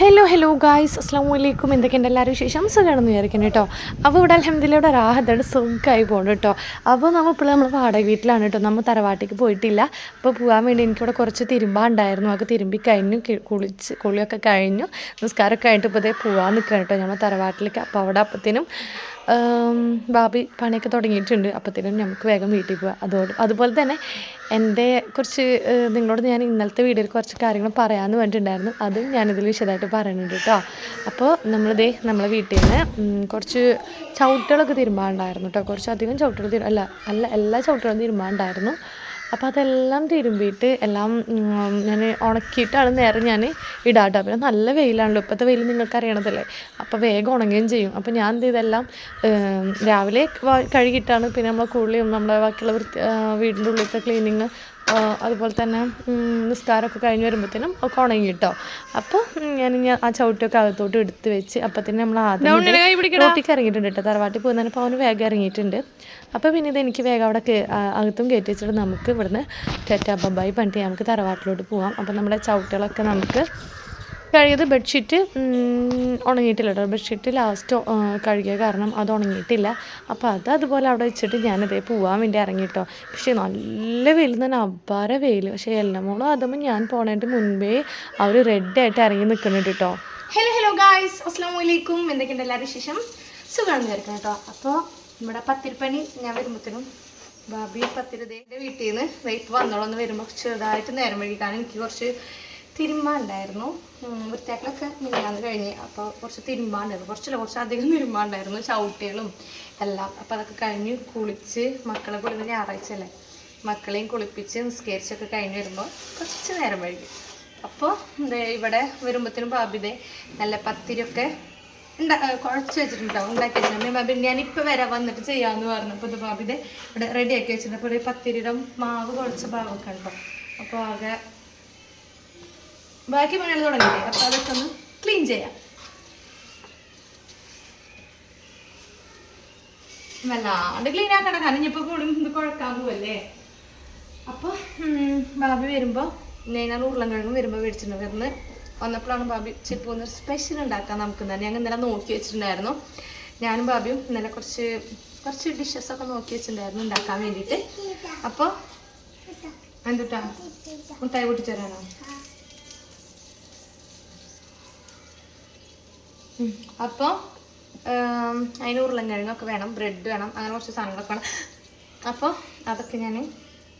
Hello hello guys അസ്സാം വലൈക്കും എന്തൊക്കെയുണ്ട് എല്ലാവരും വിശേഷം? സുഖമാണെന്ന് വിചാരിക്കണം കേട്ടോ. അപ്പോൾ ഇവിടെ അലഹമ്മദിലൂടെ റാഹത്തോടെ സുഖമായി പോകുന്നു കേട്ടോ. അപ്പോൾ നമ്മൾ ഇപ്പോൾ നമ്മൾ വാടക വീട്ടിലാണ് കേട്ടോ. നമ്മൾ തറവാട്ടിക്ക് പോയിട്ടില്ല. അപ്പോൾ പോകാൻ വേണ്ടി എനിക്കിവിടെ കുറച്ച് തിരുമ്പാണ്ടായിരുന്നു അതൊക്കെ തിരുമ്പി കഴിഞ്ഞു. കുളിച്ച് കുളിയൊക്കെ കഴിഞ്ഞു. നിസ്കാരമൊക്കെ കഴിഞ്ഞിട്ട് ഇപ്പോൾ ഇതേ പോകാൻ നിൽക്കണം കേട്ടോ. നമ്മൾ തറവാട്ടിലേക്ക്. അപ്പോൾ അവിടെ അപ്പത്തിനും ബാബി പണിയൊക്കെ തുടങ്ങിയിട്ടുണ്ട്. അപ്പോഴത്തേനും നമുക്ക് വേഗം വീട്ടിൽ പോവാം. അതോട് അതുപോലെ തന്നെ എന്റെ കുറച്ച് നിങ്ങളോട് ഞാൻ ഇന്നലത്തെ വീഡിയോയിൽ കുറച്ച് കാര്യങ്ങൾ പറയാമെന്ന് പറഞ്ഞിട്ടുണ്ടായിരുന്നു. അതും ഞാനിതിൽ വിശദമായിട്ട് പറയുന്നുണ്ട് കേട്ടോ. അപ്പോൾ നമ്മളിതേ നമ്മളെ വീട്ടിൽ നിന്ന് കുറച്ച് ചവിട്ടുകളൊക്കെ തിരുമ്പാണ്ടായിരുന്നു കേട്ടോ. കുറച്ചധികം ചവിട്ടുകൾ അല്ല അല്ല എല്ലാ ചവിട്ടുകളും തിരുമ്പാണ്ടായിരുന്നു അപ്പോൾ അതെല്ലാം തിരുമ്പിയിട്ട് എല്ലാം ഞാൻ ഉണക്കിയിട്ടാണ് നേരെ ഞാൻ ഇടാട്ടോ. പിന്നെ നല്ല വെയിലാണല്ലോ ഇപ്പോഴത്തെ വെയിൽ നിങ്ങൾക്ക് അറിയണതല്ലേ അപ്പോൾ വേഗം ഉണങ്ങുകയും ചെയ്യും. അപ്പോൾ ഞാൻ എന്ത് ചെയ്തെല്ലാം രാവിലെ കഴുകിയിട്ടാണ് പിന്നെ നമ്മൾ കുളിയും നമ്മുടെ ബാക്കിയുള്ള വൃത്തി വീടിന്റെ ഉള്ളിലത്തെ ക്ലീനിങ് അതുപോലെ തന്നെ നിസ്കാരമൊക്കെ കഴിഞ്ഞ് വരുമ്പോഴത്തേനും ഒക്കെ ഉണങ്ങി കേട്ടോ അപ്പോൾ ഞാൻ ഇങ്ങനെ ആ ചവിട്ടിയൊക്കെ അകത്തോട്ട് എടുത്ത് വെച്ച് അപ്പത്തേനും നമ്മൾ ആദ്യം റോട്ടിക്ക് ഇറങ്ങിയിട്ടുണ്ട് കേട്ടോ. തറവാട്ടിൽ പോകുന്നതിന് അപ്പോൾ അവന് വേഗം ഇറങ്ങിയിട്ടുണ്ട്. അപ്പോൾ പിന്നെ ഇത് എനിക്ക് വേഗം അവിടെ അകത്തും കയറ്റി വെച്ചിട്ട് നമുക്ക് ഇവിടുന്ന് ടെറ്റാ ബബായി പണ്ടി നമുക്ക് തറവാട്ടിലോട്ട് പോകാം അപ്പോൾ നമ്മുടെ ചവിട്ടുകളൊക്കെ നമുക്ക് കഴുകിയത് ബെഡ്ഷീറ്റ് ഉണങ്ങിയിട്ടില്ല കേട്ടോ ബെഡ്ഷീറ്റ് ലാസ്റ്റ് കഴുകിയ കാരണം അത് ഉണങ്ങിയിട്ടില്ല. അപ്പോൾ അത് അതുപോലെ അവിടെ വെച്ചിട്ട് ഞാനതേ പോവാൻ വേണ്ടി ഇറങ്ങി കേട്ടോ പക്ഷേ നല്ല വെയിൽ തന്നെ അപാര വെയിൽ. പക്ഷേ എല്ലാമോളും അതുമ്പോൾ ഞാൻ പോണതിന്റെ മുൻപേ അവർ റെഡായിട്ട് ഇറങ്ങി നിൽക്കുന്നുണ്ട് കേട്ടോ ഹലോ ഹലോ ഗായ്സ് അസ്സാം വലൈക്കും എന്തൊക്കെയുണ്ട് എല്ലാവരും ശേഷം സുഖമാണെന്ന് വിചാരിക്കണം കേട്ടോ അപ്പോൾ നമ്മുടെ പത്തിരിപ്പണി ഞാൻ വരുമ്പോഴത്തേനും ബാബി പത്തിരുതേന്റെ വീട്ടിൽ നിന്ന് വെയിറ്റ് വന്നോളന്ന് വരുമ്പോൾ ചെറുതായിട്ട് നേരം വഴിക്കാൻ എനിക്ക് കുറച്ച് തിരുമ്പാണ്ടായിരുന്നു. വൃത്തിയാക്കലൊക്കെ മിന്നാന്ന് കഴിഞ്ഞ്. അപ്പോൾ കുറച്ച് തിരുമ്പാണ്ടായിരുന്നു. കുറച്ചല്ല കുറച്ചധികം തിരുമ്പാണ്ടായിരുന്നു. ചവിട്ടികളും എല്ലാം. അപ്പോൾ അതൊക്കെ കഴിഞ്ഞ് കുളിച്ച് മക്കളെ കുളിന്ന് ഞായറാഴ്ചയല്ലേ മക്കളെയും കുളിപ്പിച്ച് നിസ്കരിച്ചൊക്കെ കഴിഞ്ഞ് വരുമ്പോൾ കുറച്ച് നേരം വൈകി. അപ്പോൾ ഇവിടെ വരുമ്പോഴത്തേനും ബാബിതെ നല്ല പത്തിരിയൊക്കെ ഉണ്ടാ കുഴച്ച് വെച്ചിട്ടുണ്ടാവും. ഉണ്ടാക്കി വെച്ചിട്ടുണ്ട് ബാബി ഞാനിപ്പോൾ വരാം വന്നിട്ട് ചെയ്യാമെന്ന് പറഞ്ഞപ്പോൾ ഇത് ബാബിതെ ഇവിടെ റെഡിയാക്കി വെച്ചിട്ടുണ്ട്. അപ്പോൾ ഒരു പത്തിരിയുടെ മാവ് കുഴച്ച ഭാഗമൊക്കെ ഉണ്ടോ അപ്പോൾ ആകെ ബാക്കി പണികൾ തുടങ്ങിയില്ലേ? അപ്പോൾ അതൊക്കെ ഒന്ന് ക്ലീൻ ചെയ്യാം. വല്ലാണ്ട് ക്ലീൻ ആക്കണ്ട. കാരണം ഇനിയിപ്പോൾ കൂടും ഇത് കുഴക്കാൻ പോവല്ലേ അപ്പോൾ ബാബി വരുമ്പോൾ ഞാൻ ഉരുളങ്കിഴങ്ങ് വരുമ്പോൾ മേടിച്ചിട്ടുണ്ട് വരുന്ന് വന്നപ്പോഴാണ് ബാബി ചിലപ്പോൾ ഒന്ന് സ്പെഷ്യൽ ഉണ്ടാക്കാൻ നമുക്ക് തന്നെ. ഞങ്ങൾ ഇന്നലെ നോക്കി വെച്ചിട്ടുണ്ടായിരുന്നു. ഞാനും ബാബിയും ഇന്നലെ കുറച്ച് കുറച്ച് ഡിഷസ് ഒക്കെ നോക്കി വെച്ചിട്ടുണ്ടായിരുന്നു ഉണ്ടാക്കാൻ വേണ്ടിയിട്ട്. അപ്പോൾ എന്തുട്ടാ? മുട്ടായി പൊട്ടിച്ചു അപ്പോൾ അതിന് ഉരുളൻകിഴങ്ങൊക്കെ വേണം ബ്രെഡ് വേണം അങ്ങനെ കുറച്ച് സാധനങ്ങളൊക്കെ വേണം. അപ്പോൾ അതൊക്കെ ഞാൻ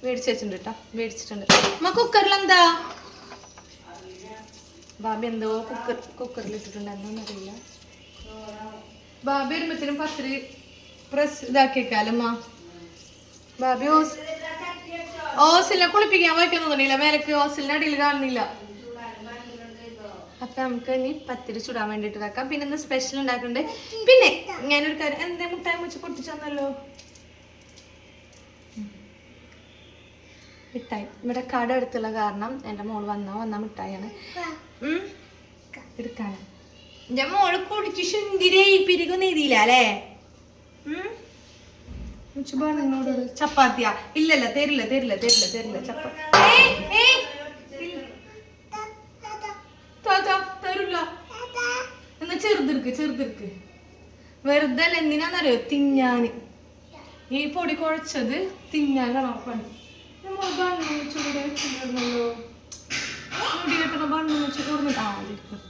മേടിച്ച് വെച്ചിട്ടുണ്ട് കേട്ടോ മേടിച്ചിട്ടുണ്ട്. അമ്മ കുക്കറിൽ എന്താ? ബാബി എന്തോ കുക്കർ കുക്കറിൽ ഇട്ടിട്ടുണ്ട് എന്താണെന്ന് അറിയില്ല. ബാബി വരുമ്പത്തിനും പത്തിരി പ്രസ് ഇതാക്കി വെക്കാലമ്മ ബാബി ഓസ് ഓസിലിനെ കുളിപ്പിക്കാൻ വയ്ക്കുന്നൊന്നുമില്ല മേലക്ക് ഓസിലിന്റെ അടിയിൽ കാണുന്നില്ല. അപ്പൊ നമുക്ക് ഇനി പത്തിരി ചുടാൻ വേണ്ടിട്ട് വെക്കാം. പിന്നെ ഇന്ന് സ്പെഷ്യൽ ഉണ്ടാക്കുന്നുണ്ട്. പിന്നെ ഞാനൊരു കാര്യം എന്തേ മുട്ടായി മുച്ച് പൊട്ടിച്ചു മിഠായി. ഇവിടെ കട എടുത്തുള്ള കാരണം എന്റെ മോൾ വന്ന വന്ന മിഠായിയാണ്. ഉം. എടുക്കാണ് എന്റെ മോൾ കുടിച്ച് ശുന്തിരേ പിരികു നീതിയില്ല അല്ലേ? ചപ്പാത്തിയാ. ഇല്ലല്ല തരില്ല തരില്ല തരില്ല തരില്ല ചപ്പാത്തി. താത്ത തരൂല. എന്നാ ചെറുതിർക്ക് ചെറുതിർക്ക് വെറുതെ അല്ല എന്തിനാന്നറിയോ? തിന്നാന്. ഈ പൊടി കുഴച്ചത് തിന്നാനാണോ പണി നമ്മൾ ബണ്ണം വെച്ച് കൂടെ വെച്ചിട്ടുണ്ടല്ലോ. മുടി കെട്ടണ ബണ്ണം വെച്ച് കൊടുത്തിട്ട് ആ അതിരിക്കും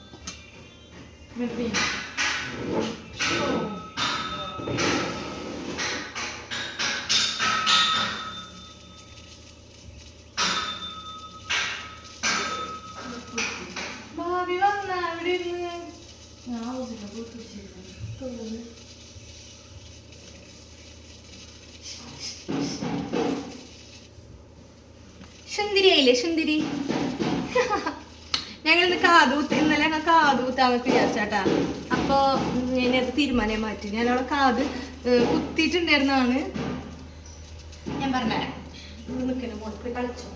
വെറുതെ. ഭാവി വന്ന അവിടെ ഇരുന്ന് ഞാൻ ഹൗസിലെ പോയിട്ട് സുന്ദരിയായില്ലേ സുന്ദരി ഞങ്ങൾ ഇന്ന് കാതൂത്ത് ഇന്നലെ ഞങ്ങൾ കാതൂത്താന്നൊക്കെ വിചാരിച്ചാട്ടാ. അപ്പോൾ ഞാനത് തീരുമാനം മാറ്റി. ഞാൻ അവിടെ കാത് കുത്തിയിട്ടുണ്ടായിരുന്നാണ്. ഞാൻ പറഞ്ഞുതരാം. നിൽക്കുന്നു മോൾ പോയി കളിച്ചോ.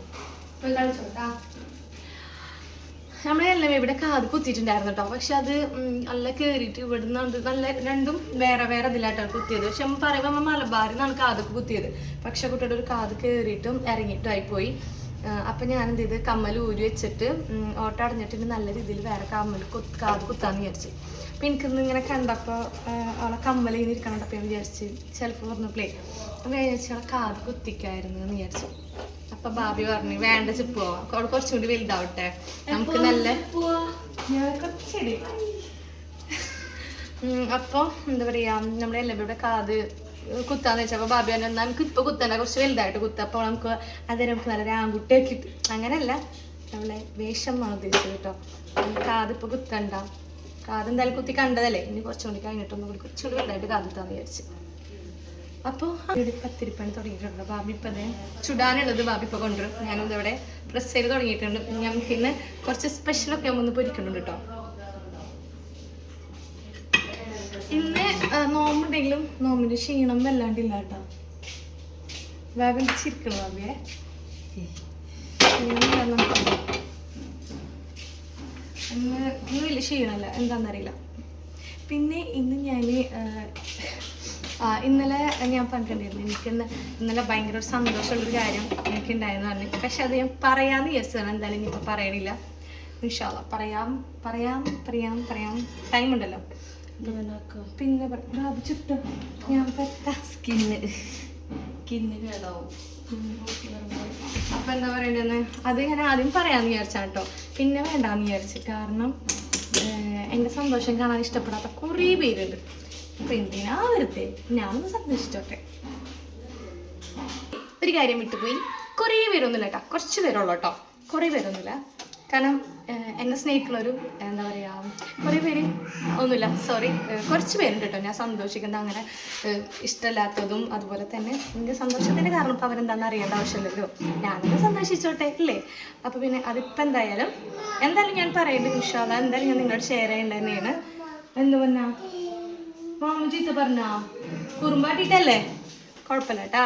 പോയി കളിച്ചോട്ടാ നമ്മളെല്ലാം ഇവിടെ കാത് കുത്തിയിട്ടുണ്ടായിരുന്നു കേട്ടോ പക്ഷെ അത് നല്ല കയറിയിട്ട് ഇവിടുന്ന് അത് നല്ല രണ്ടും വേറെ വേറെ ഇതിലായിട്ടാണ് കുത്തിയത്. പക്ഷെ നമ്മൾ പറയുമ്പോൾ മലബാറിൽ നിന്നാണ് കാതൊക്കെ കുത്തിയത്. പക്ഷെ കുട്ടിയുടെ ഒരു കാത് കയറിയിട്ടും ഇറങ്ങിയിട്ടും ആയിപ്പോയി. അപ്പം ഞാൻ എന്ത് ചെയ്ത്? കമ്മൽ ഊരി വെച്ചിട്ട് ഓട്ട അടഞ്ഞിട്ട് നല്ല രീതിയിൽ വേറെ കമ്മൽ കുത്ത് കാത് കുത്താന്ന് വിചാരിച്ചു. അപ്പം എനിക്കിന്ന് ഇങ്ങനെ കണ്ടപ്പോൾ അവളെ കമ്മൽ ഇങ്ങനെ ഞാൻ വിചാരിച്ച് ചിലപ്പോൾ പറഞ്ഞപ്പോഴേ അപ്പം ഞാൻ വിചാരിച്ചു അവളെ കാത് കുത്തിക്കായിരുന്നു എന്ന് വിചാരിച്ചു. അപ്പൊ ബാബി പറഞ്ഞു വേണ്ട ചിപ്പ് പോവാം. അവൾ കുറച്ചും കൂടി വലുതാവട്ടെ. നമുക്ക് നല്ല അപ്പോൾ എന്താ പറയാ നമ്മുടെ എല്ലാവരുടെ കാത് കുത്താന്ന് വെച്ചപ്പോൾ ബാബി പറഞ്ഞു "എന്നാ നമുക്ക് ഇപ്പൊ കുത്തണ്ട കുറച്ച് വലുതായിട്ട് കുത്താം. അപ്പോൾ നമുക്ക് അത് നമുക്ക് നല്ലൊരു ആൺകുട്ടിയാക്കി ഇട്ട് അങ്ങനെയല്ല നമ്മളെ വേഷം ആണ് ഉദ്ദേശിച്ചത് കേട്ടോ. കാതിപ്പൊ കുത്തണ്ട. കാത് എന്തായാലും കുത്തി കണ്ടതല്ലേ? ഇനി കുറച്ചും കൂടി കഴിഞ്ഞിട്ടൊന്നും കൂടി കുറച്ചും കൂടി വലുതായിട്ട് കാതിത്താന്ന് വിചാരിച്ചു. അപ്പോൾ ഇവിടെ പത്തിരിപ്പണി തുടങ്ങിയിട്ടുണ്ട്. ബാബി ഇപ്പം ചുടാനുള്ളത് ബാബി ഇപ്പോൾ കൊണ്ടുവരും. ഞാനത് ഇവിടെ പ്രസ് ചെയ്ത് തുടങ്ങിയിട്ടുണ്ട്. ഞാൻ ഇന്ന് കുറച്ച് സ്പെഷ്യലൊക്കെ ഒന്ന് പൊരിക്കുന്നുണ്ട് കേട്ടോ. ഇന്ന് നോമ്പുണ്ടെങ്കിലും നോമ്പിന്റെ ക്ഷീണം വല്ലാണ്ടില്ല കേട്ടോ ബാബി ചിരിക്കണം ബാബിയെ ക്ഷീണം കാരണം ഇന്ന് ഇന്ന് വലിയ ക്ഷീണമല്ല. എന്താണെന്നറിയില്ല പിന്നെ ഇന്ന് ഞാൻ ഇന്നലെ ഞാൻ പറഞ്ഞിട്ടുണ്ടായിരുന്നു എനിക്ക് ഇന്ന് ഇന്നലെ ഭയങ്കര ഒരു സന്തോഷമുള്ളൊരു കാര്യം എനിക്കുണ്ടായെന്ന് പറഞ്ഞു. പക്ഷെ അത് ഞാൻ പറയാമെന്ന് വിചാരിച്ചതാണ്. എന്തായാലും ഇനിയിപ്പോൾ പറയണില്ല. ഇൻഷാല്ല പറയാം പറയാം പറയാം പറയാം. ടൈം ഉണ്ടല്ലോ. പിന്നെ പറ- ബാബു ചുട്ടും. ഞാൻ പറ്റാ. സ്കിന്ന്. സ്കിന്ന് കേടാവും. അപ്പൊ എന്താ പറയണ്ടെന്ന്? അത് ഞാൻ ആദ്യം പറയാന്ന് വിചാരിച്ചാ കേട്ടോ പിന്നെ വേണ്ടാന്ന് വിചാരിച്ചു. കാരണം എന്റെ സന്തോഷം കാണാൻ ഇഷ്ടപ്പെടാത്ത കുറേ പേരുണ്ട്. അപ്പൊ എന്തിനാ വെറുതെ? ഞാനൊന്ന് സന്തോഷിച്ചോട്ടെ ഒരു കാര്യം വിട്ടുപോയി. കുറേ പേരൊന്നുമില്ല കേട്ടോ. കുറച്ച് പേരുള്ളൂ കേട്ടോ. കുറേ പേരൊന്നുമില്ല. കാരണം എന്നെ സ്നേഹിക്കുന്നൊരു എന്താ പറയുക കുറേ പേര് ഒന്നുമില്ല സോറി കുറച്ച് പേരുണ്ട് കേട്ടോ ഞാൻ സന്തോഷിക്കുന്ന അങ്ങനെ ഇഷ്ടമല്ലാത്തതും അതുപോലെ തന്നെ എന്റെ സന്തോഷത്തിന്റെ കാരണം ഇപ്പോൾ അവരെന്താണെന്ന് അറിയേണ്ട ആവശ്യമില്ലല്ലോ ഞാനൊക്കെ സന്തോഷിച്ചോട്ടെ ഇല്ലേ അപ്പോൾ പിന്നെ അതിപ്പോൾ എന്തായാലും എന്തായാലും ഞാൻ പറയുന്നുണ്ട് വിശ്വാസ എന്തായാലും ഞാൻ നിങ്ങളോട് ഷെയർ ചെയ്യേണ്ടത് തന്നെയാണ്. എന്ത് പറഞ്ഞാ മാമു ചീത്ത പറഞ്ഞാ? കുറുമ്പാട്ടിട്ടല്ലേ കുഴപ്പമില്ല കേട്ടാ.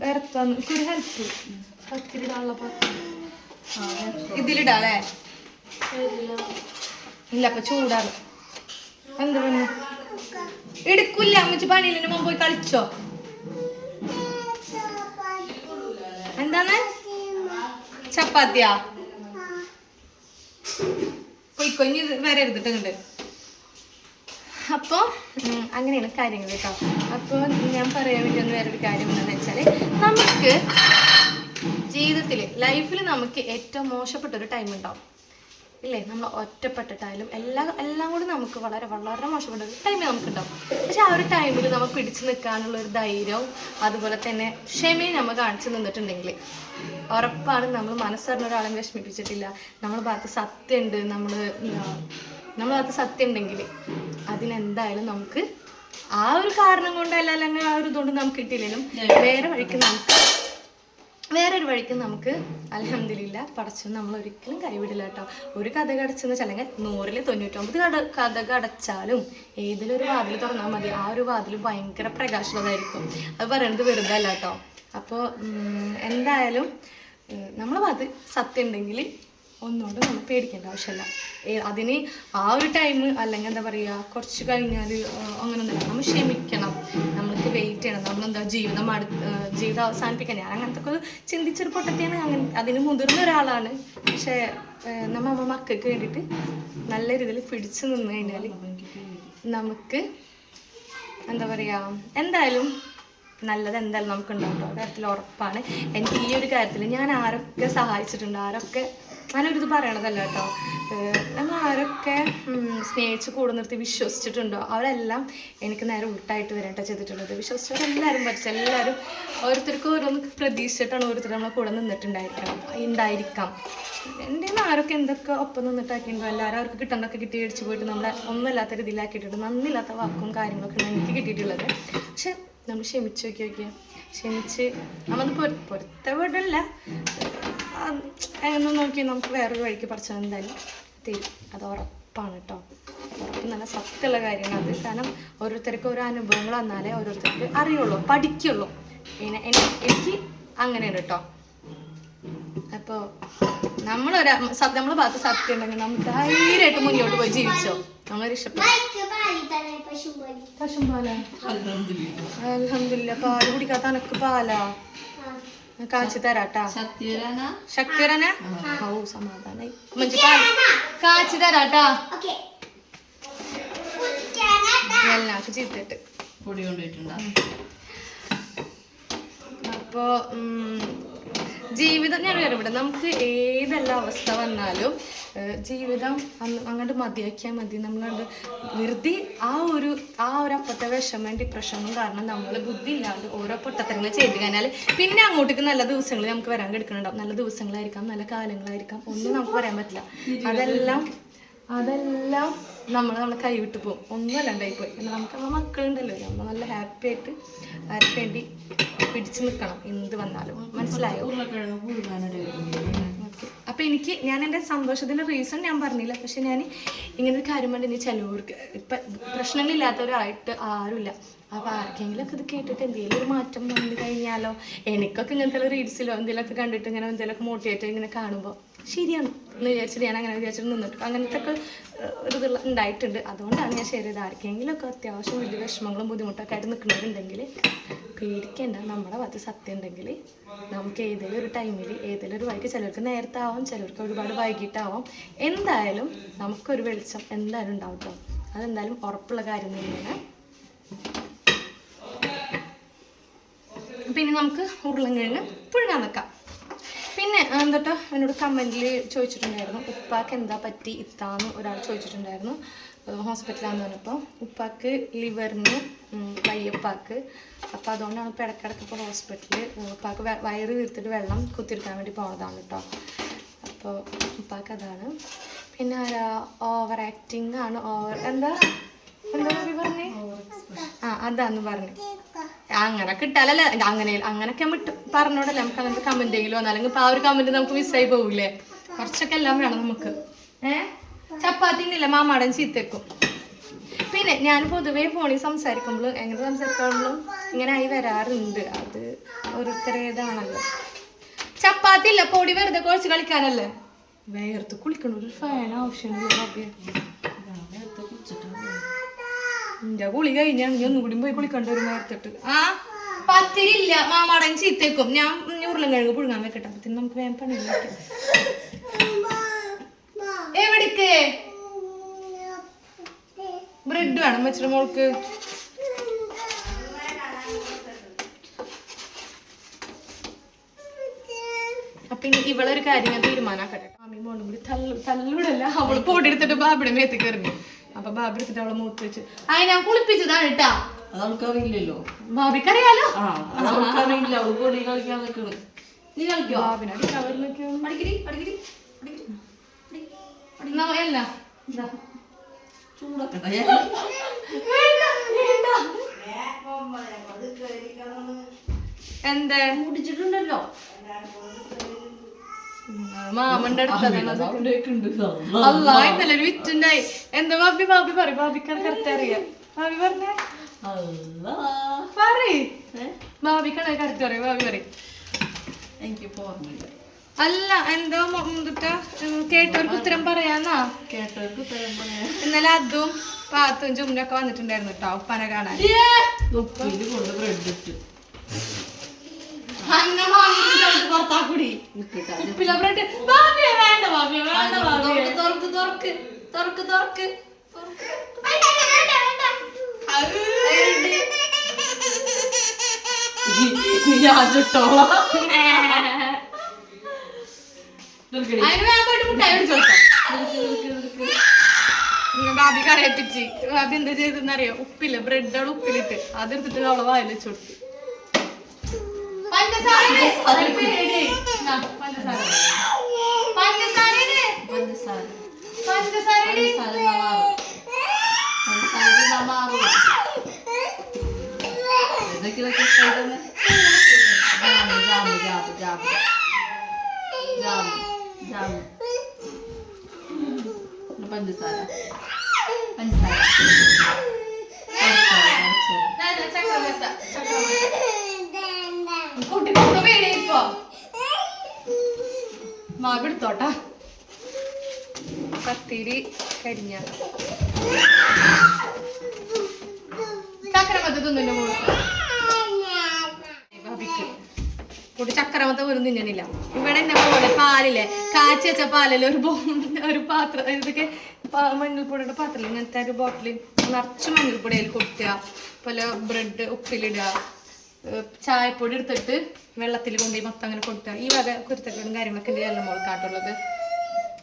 വേറെ ഒരു ഹെൽപ്പ് പത്തിരിടാനുള്ള ഇതിലിടാല്ലേ ഇല്ല അപ്പൊ ചൂടാണ്. എന്താ പറഞ്ഞു എടുക്കില്ല അമ്മച്ച് പണിയില്ല മുമ്പ് പോയി കളിച്ചോ. എന്താണ്? ചപ്പാത്തിയാ? പൊയ്ക്കൊഞ്ഞ് കൊഞ്ഞ് വരെ എടുത്തിട്ടുണ്ട് അപ്പോൾ അങ്ങനെയാണ് കാര്യങ്ങൾ കേട്ടോ. അപ്പോൾ ഞാൻ പറയാൻ വേണ്ടി ഒന്ന് വേറൊരു കാര്യം എന്താണെന്ന് വെച്ചാൽ നമുക്ക് ജീവിതത്തിൽ ലൈഫിൽ നമുക്ക് ഏറ്റവും മോശപ്പെട്ട ഒരു ടൈം ഉണ്ടാവും. ഇല്ലേ? നമ്മൾ ഒറ്റപ്പെട്ടിട്ടായാലും എല്ലാ എല്ലാം കൂടി നമുക്ക് വളരെ വളരെ മോശപ്പെട്ട ഒരു ടൈം നമുക്കുണ്ടാവും. പക്ഷെ ആ ഒരു ടൈമിൽ നമ്മൾ പിടിച്ചു നിൽക്കാനുള്ള ഒരു ധൈര്യവും അതുപോലെ തന്നെ ക്ഷമയും നമ്മൾ കാണിച്ചു നിന്നിട്ടുണ്ടെങ്കിൽ ഉറപ്പാണ് നമ്മൾ മനസ്സറിഞ്ഞ ഒരാളെ വിഷമിപ്പിച്ചിട്ടില്ല. നമ്മൾ ഭാഗത്ത് സത്യമുണ്ട് നമ്മൾ നമ്മൾ ഭാഗത്ത് സത്യം ഉണ്ടെങ്കിൽ അതിനെന്തായാലും നമുക്ക് ആ ഒരു കാരണം കൊണ്ടല്ല അല്ലെങ്കിൽ ആ ഒരു ഇതുകൊണ്ട് നമുക്ക് കിട്ടിയില്ലെങ്കിലും വേറെ വഴിക്ക് നമുക്ക് വേറൊരു വഴിക്ക് നമുക്ക് അലഹമില്ല പടച്ചു നമ്മൾ ഒരിക്കലും കൈവിടില്ല കേട്ടോ. ഒരു കഥ കടച്ചെന്ന് വെച്ചാൽ നൂറിൽ തൊണ്ണൂറ്റൊമ്പത് കട കഥ കടച്ചാലും ഏതിലൊരു വാതിൽ തുറന്നാൽ മതി. ആ ഒരു വാതിൽ ഭയങ്കര പ്രകാശമുള്ളതായിരിക്കും. അത് പറയണത് വെറുതെ അല്ല കേട്ടോ. അപ്പോൾ എന്തായാലും നമ്മൾ അത് സത്യം ഉണ്ടെങ്കിൽ ഒന്നുകൊണ്ട് നമ്മൾ പേടിക്കേണ്ട ആവശ്യമില്ല. അതിന് ആ ഒരു ടൈം അല്ലെങ്കിൽ എന്താ പറയുക കുറച്ച് കഴിഞ്ഞാൽ അങ്ങനെ ഒന്നുമില്ല നമ്മൾ ക്ഷമിക്കണം. നമ്മൾക്ക് വെയിറ്റ് ചെയ്യണം. നമ്മളെന്താ ജീവിതം അടു ജീവിതം അവസാനിപ്പിക്കാൻ ഞാൻ അങ്ങനത്തെ ഒരു ചിന്തിച്ചൊരു പൊട്ടത്തെയാണ് അങ്ങനെ അതിന് മുതിർന്ന ഒരാളാണ്. പക്ഷേ നമ്മൾ അമ്മ മക്കൾക്ക് വേണ്ടിയിട്ട് നല്ല രീതിയിൽ പിടിച്ചു നിന്ന് കഴിഞ്ഞാൽ നമുക്ക് എന്താ പറയുക എന്തായാലും നല്ലത് എന്തായാലും നമുക്ക് ഉണ്ടാവും കേട്ടോ കാര്യത്തിൽ ഉറപ്പാണ്. എനിക്ക് ഈ ഒരു കാര്യത്തിൽ ഞാൻ ആരൊക്കെ സഹായിച്ചിട്ടുണ്ട്? ആരൊക്കെ ഞാനൊരിത് പറയണതല്ല കേട്ടോ. നമ്മൾ ആരൊക്കെ സ്നേഹിച്ച് കൂടെ നിർത്തി വിശ്വസിച്ചിട്ടുണ്ടോ? അവരെല്ലാം എനിക്ക് നേരെ ഉൾട്ടായിട്ട് വരേണ്ട ചെയ്തിട്ടുള്ളത്. വിശ്വസിച്ചവർ എല്ലാവരും പഠിച്ചു എല്ലാവരും ഓരോരുത്തർക്കും ഓരോന്ന് പ്രതീക്ഷിച്ചിട്ടാണ് ഓരോരുത്തർ നമ്മളെ കൂടെ നിന്നിട്ടുണ്ടായിരിക്കണം. ഉണ്ടായിരിക്കാം. എന്റെ ആരൊക്കെ എന്തൊക്കെ ഒപ്പം നിന്നിട്ടാക്കിയിട്ടുണ്ടോ? എല്ലാവരും അവർക്ക് കിട്ടേണ്ടതൊക്കെ കിട്ടി അടിച്ചു പോയിട്ട് നമ്മളെ ഒന്നുമില്ലാത്ത രീതിയിലാക്കിയിട്ടുണ്ട്. നന്ദില്ലാത്ത വാക്കും കാര്യങ്ങളൊക്കെ ആണ് എനിക്ക് കിട്ടിയിട്ടുള്ളത്. പക്ഷെ നമ്മൾ ക്ഷമിച്ച് നോക്കി നോക്കിയാൽ ക്ഷമിച്ച് നമ്മളത് പൊ പൊരുത്തപ്പെടില്ല എന്ന് നോക്കി നമുക്ക് വേറൊരു വഴിക്ക് പറിച്ചാൽ എന്തായാലും തരും. അത് ഉറപ്പാണ് കേട്ടോ. ഉറപ്പ് നല്ല സത്യമുള്ള കാര്യമാണ് അത്. കാരണം ഓരോരുത്തർക്ക് ഓരോ അനുഭവങ്ങൾ വന്നാലേ ഓരോരുത്തർക്ക് അറിയുള്ളൂ പഠിക്കുള്ളൂ. പിന്നെ എനി- എനിക്ക് അങ്ങനെയാണ് കേട്ടോ. അപ്പോൾ നമ്മളൊരു നമ്മളെ ഭാഗത്ത് സത്യം ഉണ്ടെങ്കിൽ നമ്മൾ ധൈര്യമായിട്ട് മുന്നോട്ട് പോയി ജീവിച്ചോ. നമ്മളൊരു ഇഷ്ടപ്പെട്ടു പശും പാലാ അലഹമില്ല പാൽ കുടിക്കാത്ത അനക്ക് പാലാ? കാച്ചി തരാട്ടാ ശക്തി വരാനാ ശക്തി വരാനാ ഓ സമാധാനായി. ഉമ്മച്ചി പാൽ കാച്ചി തരാട്ടാ എല്ലാവർക്കും ചീത്തിട്ട് പൊടി അപ്പോ ജീവിതം ഞാൻ ഇവിടെ നമുക്ക് ഏതെല്ലാം അവസ്ഥ വന്നാലും ജീവിതം അന്ന് അങ്ങോട്ട് മതിയാക്കിയാൽ മതി. നമ്മളത് വെറുതെ ആ ഒരു ആ ഒരു അപ്പത്തെ വിഷമം ഡിപ്രഷനും കാരണം നമ്മൾ ബുദ്ധി ഇല്ലാണ്ട് ഓരോ പൊട്ടത്തരങ്ങൾ ചെയ്ത് കഴിഞ്ഞാൽ പിന്നെ അങ്ങോട്ടേക്ക് നല്ല ദിവസങ്ങൾ നമുക്ക് വരാൻ കിടക്കുന്നുണ്ടാവും. നല്ല ദിവസങ്ങളായിരിക്കാം നല്ല കാലങ്ങളായിരിക്കാം. ഒന്നും നമുക്ക് പറയാൻ പറ്റില്ല. അതെല്ലാം അതെല്ലാം നമ്മൾ നമ്മളെ കൈവിട്ട് പോകും. ഒന്നും അല്ലാണ്ടായി പോയി പിന്നെ നമുക്ക് നമ്മളെ മക്കളുണ്ടല്ലോ. നമ്മൾ നല്ല ഹാപ്പി ആയിട്ട് അവർക്ക് വേണ്ടി പിടിച്ചു നിൽക്കണം എന്ത് വന്നാലും. മനസ്സിലായോ? ഓക്കെ. അപ്പോൾ എനിക്ക് ഞാൻ എന്റെ സന്തോഷത്തിന്റെ റീസൺ ഞാൻ പറഞ്ഞില്ല. പക്ഷെ ഞാൻ ഇങ്ങനെ ഒരു കാര്യം കൊണ്ട് ഇനി ചിലവർക്ക് ഇപ്പം പ്രശ്നങ്ങളില്ലാത്തവരായിട്ട് ആരുമില്ല. അപ്പോൾ ആർക്കെങ്കിലും ഒക്കെ ഇത് കേട്ടിട്ട് എന്തെങ്കിലും ഒരു മാറ്റം വന്നു കഴിഞ്ഞാലോ? എനിക്കൊക്കെ ഇങ്ങനത്തെ റീൽസിലോ എന്തെങ്കിലുമൊക്കെ കണ്ടിട്ട് ഇങ്ങനെ എന്തെങ്കിലുമൊക്കെ മോട്ടിവേറ്റ് ഇങ്ങനെ കാണുമ്പോൾ ശരിയാണ് എന്ന് വിചാരിച്ചിട്ട് ഞാൻ അങ്ങനെ വിചാരിച്ചിട്ട് നിന്നിട്ട് അങ്ങനത്തെ ഒക്കെ ഒരു ഇത് ഉണ്ടായിട്ടുണ്ട്. അതുകൊണ്ടാണ് ഞാൻ ഷെയർ ചെയ്തത്. ആർക്കെങ്കിലും ഒക്കെ അത്യാവശ്യം വലിയ വിഷമങ്ങളും ബുദ്ധിമുട്ടൊക്കെ ആയിട്ട് നിൽക്കുന്നവരുണ്ടെങ്കിൽ പേടിക്കേണ്ട. നമ്മുടെ ഭാഗത്ത് സത്യം ഉണ്ടെങ്കിൽ നമുക്ക് ഏതെങ്കിലും ഒരു ടൈമിൽ ഏതെങ്കിലും ഒരു വഴിക്ക് ചിലർക്ക് നേരത്തെ ആവാം ചിലർക്ക് ഒരുപാട് വൈകിട്ടാവാം. എന്തായാലും നമുക്കൊരു വെളിച്ചം എന്തായാലും ഉണ്ടാവും കേട്ടോ അതെന്തായാലും ഉറപ്പുള്ള കാര്യം തന്നെയാണ്. പിന്നെ നമുക്ക് ഉരുളങ്കിഴങ്ങ് പുഴുങ്ങാൻ വെക്കാം. പിന്നെ എന്നിട്ട് എന്നോട് കമന്റിൽ ചോദിച്ചിട്ടുണ്ടായിരുന്നു ഉപ്പാക്ക് എന്താ പറ്റി? ഇത്താന്ന് ഒരാൾ ചോദിച്ചിട്ടുണ്ടായിരുന്നു ഹോസ്പിറ്റലാന്ന് പറഞ്ഞപ്പോൾ ഉപ്പാക്ക് ലിവറിന് വയ്യപ്പാക്ക്. അപ്പോൾ അതുകൊണ്ടാണ് ഇപ്പോൾ ഇടയ്ക്കിടയ്ക്ക് ഇപ്പോൾ ഹോസ്പിറ്റലിൽ ഉപ്പാക്ക് വയറ് വീർത്തിട്ട് വെള്ളം കുത്തിയെടുക്കാൻ വേണ്ടി പോണതാണ് കേട്ടോ അപ്പോൾ ഉപ്പാക്ക് അതാണ്. പിന്നെ ആരാ? ഓവർ ആക്ടിങ് ആണ്. ഓവർ എന്താ? ആ അതാന്ന് പറഞ്ഞു. അങ്ങനെ കിട്ടാലല്ല? അങ്ങനെ അങ്ങനൊക്കെ വിട്ട് പറഞ്ഞോടല്ലേ? നമുക്ക് അങ്ങനത്തെ കമന്റ് എങ്കിലും അല്ലെങ്കിൽ ആ ഒരു കമന്റ് നമുക്ക് മിസ്സായി പോകില്ലേ കുറച്ചൊക്കെ എല്ലാം വേണം നമുക്ക്. ഏ? ചപ്പാത്തി ഇല്ല മാമാടൻ ചീത്തേക്കും പിന്നെ ഞാൻ പൊതുവേ ഫോണിൽ സംസാരിക്കുമ്പോഴും എങ്ങനെ സംസാരിക്കുമ്പോഴും ഇങ്ങനെ ആയി വരാറുണ്ട്. അത് ഓരോരുത്തരേതാണല്ലോ. ചപ്പാത്തി ഇല്ല പൊടി വെറുതെ കുഴച്ച് കളിക്കാനല്ലേ? വേർത്ത് കുളിക്കണ ഒരു ഫാൻ ആവശ്യമില്ല കുളി കഴിഞ്ഞാൽ നീ ഒന്നും കൂടി പോയി കുളിക്കണ്ട ഒരു നേരത്തിട്ട്. ആ പത്തിരില്ല മാമാടൻ ചീത്തേക്കും. ഞാൻ ഉരുളം കിഴങ്ങ് പുഴുങ്ങാൻ വെക്കട്ടെ. അപ്പത്തിന് നമുക്ക് വേം പണി എവിടേക്ക്? ബ്രെഡ് വേണം വെച്ചിട്ട് മോൾക്ക്. ഇനി ഇവളൊരു കാര്യം ഞാൻ തീരുമാനാക്കട്ടെ. മാമി മോളും കൂടി തല്ലു തല്ലൂടല്ല അവൾ പൊടി എടുത്തിട്ട് ബാബിയുടെ മേത്ത് കയറി അപ്പൊ ബാബി എടുത്തിട്ട് അവളെ മൂത്ത് വെച്ച് ആ ഞാൻ കുളിപ്പിച്ചതാണ് കേട്ടാ. അത് അവൾക്കറിയില്ലല്ലോ ബാബിക്കറിയാലോ അവൾക്കറിയില്ല അവൾ പൊടി കളിക്കാൻ നിൽക്കണ് നീ കളിക്കോ? ബാബിനെ അല്ല. ചൂടൊക്കെ. എന്തേ? കുടിച്ചിട്ടുണ്ടല്ലോ മാമന്റെ അല്ലാ ഇന്നലെ ഒരു വിറ്റുണ്ടായി. എന്താ ബാബി ബാബി പറ ബാബിക്ക് കറക്റ്റ് അറിയാം. ബാബി പറഞ്ഞേ? അല്ലാ പറയ്. ഏ? ബാബിക്കാണ് കറക്റ്റ് അറിയാം. ബാബി പറയും. എനിക്കിപ്പോ ഓർമ്മയില്ല. അല്ല എന്തോ മുന്തിട്ട കേട്ടവർക്ക് ഉത്തരം പറയാന്നാ? കേട്ടവർക്ക് ഉത്തരം ഇന്നലെ അതും പാത്തും ചുമനൊക്കെ വന്നിട്ടുണ്ടായിരുന്നു കേട്ടോ ഉപ്പനെ കാണാൻ. കൊണ്ട് ബ്രെഡ് ഇട്ട്. പുറത്താക്കൂടി ഉപ്പില്ല ബ്രെഡ്. ബാബിയെ വേണ്ട ബാബിയെ വേണ്ട ബാബിയെ തുറക്ക് തുറക്ക് തുറക്ക് തുറക്ക് ഞാൻ ചുട്ടോളാം അതിന് വേഗം പോയിട്ട് മുട്ടായി മേടിച്ച് കൊടുക്കാം. ഇങ്ങ് ബാബി കരയിപ്പിച്ച് ബാബി എന്താ ചെയ്തെന്നറിയോ ഉപ്പില്ല ബ്രെഡോട് ഉപ്പിലിട്ട്. അതെടുത്തിട്ട് അവളെ വായിൽ വെച്ച് കൊടുത്തു. പഞ്ചസാര. പഞ്ചസാര. ദാ, ചക്രവർത്ത, മാവ് എടുത്തോട്ടാ. കരിഞ്ഞ. ചക്രമത്ത് തിന്നിന്റെ മോൾ. ഭാവിക്ക് കൂട്ടി പോലും തിന്നണില്ല. ഇവിടെ എന്നെ പോലെ പാലിലെ കാച്ചി വെച്ച പാലല്ലേ ഒരു ബോ ഒരു പാത്രം ഇതൊക്കെ മഞ്ഞൾപ്പൊടിയുടെ പാത്രം ഇങ്ങനത്തെ ഒരു ബോട്ടിൽ നിറച്ച് മഞ്ഞൾപ്പൊടി അതിൽ കൊട്ടുക. പോലെ ബ്രെഡ് ഉപ്പിലിടുക. ചായപ്പൊടി എടുത്തിട്ട് വെള്ളത്തിൽ കൊണ്ടുപോയി മൊത്തം അങ്ങനെ കൊടുത്താൽ ഈ വക കുരുത്തക്കളും കാര്യങ്ങളൊക്കെ എന്റെ എല്ലാം മോൾക്കാട്ടുള്ളത്.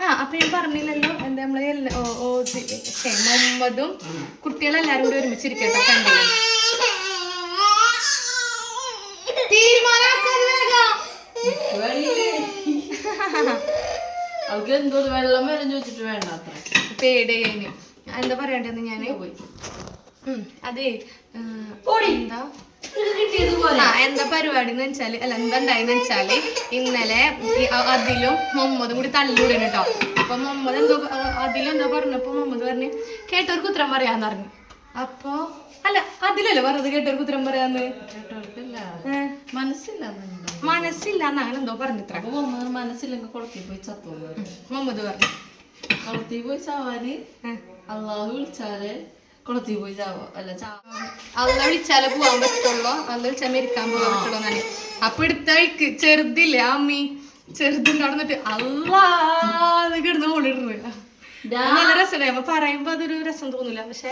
ആ അപ്പൊ ഞാൻ പറഞ്ഞില്ലല്ലോ എന്താ നമ്മൾ മുഹമ്മദും കുട്ടികളെല്ലാരും കൂടി ഒരുമിച്ചിരിക്കട്ടെ. അവൾക്ക് എന്തോ വെള്ളം വരെ ചോദിച്ചിട്ട് വേണ്ട പേടിയേന് എന്താ പറയണ്ടെന്ന് ഞാൻ? പോയി. അതെ എന്താ? എന്താ പരിപാടി എന്ന് വെച്ചാൽ അല്ല എന്താ ഉണ്ടായെന്ന് വെച്ചാൽ ഇന്നലെ അതിലും മുഹമ്മദും കൂടി തള്ളിവിടുന്നു കേട്ടോ അപ്പൊ മുഹമ്മദ് എന്തോ അ- അതിലും എന്തോ പറഞ്ഞപ്പോ മുഹമ്മദ് പറഞ്ഞു കേട്ടവർക്ക് ഉത്തരം പറയാന്ന് പറഞ്ഞു. അപ്പൊ അല്ല അതിലല്ലേ പറഞ്ഞത് കേട്ടവർക്ക് ഉത്തരം പറയാന്ന്? മനസ്സില്ല മനസ്സില്ല അങ്ങനെ എന്തോ പറഞ്ഞിത്ര മനസ്സില്ലെങ്കിൽ കുളത്തിൽ പോയി ചത്തു മുഹമ്മദ് പറഞ്ഞു. കുളത്തിൽ പോയി ചാവാന്. അള്ളാഹു വിളിച്ചാൽ കുളത്തിൽ പോയി ചാവോ അല്ല ചാ അള്ള വിളിച്ചാലേ പോവാൻ പറ്റുള്ളൂ. അള്ള വിളിച്ചാൽ മരിക്കാൻ പോകാൻ പറ്റുള്ളൂ എന്നാണ്. അപ്പൊ എടുത്ത വഴിക്ക് ചെറുതില്ലേ അമ്മി? ചെറുതിന്റെ അവിടെ നിന്നിട്ട് അല്ലാതെ കിടന്ന് ഓടിടുന്നത് നല്ല രസമുണ്ടായി അപ്പൊ പറയുമ്പോ അതൊരു രസം തോന്നില്ല പക്ഷെ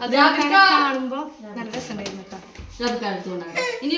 അത് കാണുമ്പോ നല്ല രസമുണ്ടായിരുന്നു കേട്ടോ. ഇനി